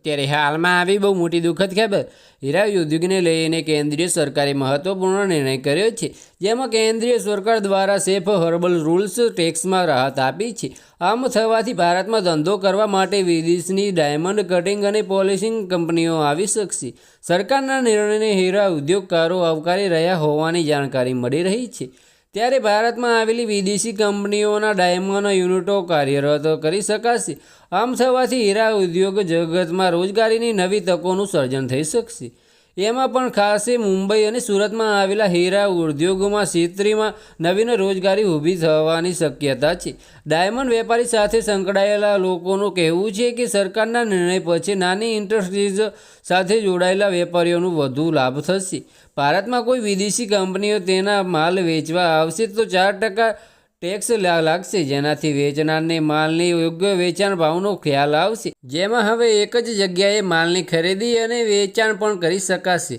અત્યારે હાલમાં આવી બહુ મોટી દુઃખદ ખબર. હીરા ઉદ્યોગને લઈને કેન્દ્રીય સરકારે મહત્વપૂર્ણ નિર્ણય કર્યો છે, જેમાં કેન્દ્રીય સરકાર દ્વારા સેફ હર્બલ રૂલ્સ ટેક્સમાં રાહત આપી છે. આમ થવાથી ભારતમાં ધંધો કરવા માટે વિદેશની ડાયમંડ કટિંગ અને પોલિશિંગ કંપનીઓ આવી શકશે. સરકારના નિર્ણયને હીરા ઉદ્યોગકારો આવકારી રહ્યા હોવાની જાણકારી મળી રહી છે. ત્યારે ભારતમાં આવેલી વિદેશી કંપનીઓના ડાયમંડ યુનિટો કાર્યરત કરી શકાશે. આમ થવાથી હીરા ઉદ્યોગ જગતમાં રોજગારીની નવી તકોનું સર્જન થઈ શકશે. એમાં પણ ખાસે મુંબઈ અને સુરતમાં આવેલા હીરા ઉદ્યોગોમાં ક્ષેત્રીમાં નવીન રોજગારી ઊભી થવાની શક્યતા છે. ડાયમંડ વેપારી સાથે સંકળાયેલા લોકોનું કહેવું છે કે સરકારના નિર્ણય પછી નાની ઇન્ડસ્ટ્રીઝ સાથે જોડાયેલા વેપારીઓનું વધુ લાભ થશે. ભારતમાં કોઈ વિદેશી કંપનીઓ તેના માલ વેચવા આવશે તો ચાર ટકા ટેક્સ લાગશે. જેનાથી વેચનારને માલની યોગ્ય વેચાણ ભાવનો ખ્યાલ આવશે. જેમાં હવે એક જ જગ્યાએ માલની ખરીદી અને વેચાણ પણ કરી શકાશે.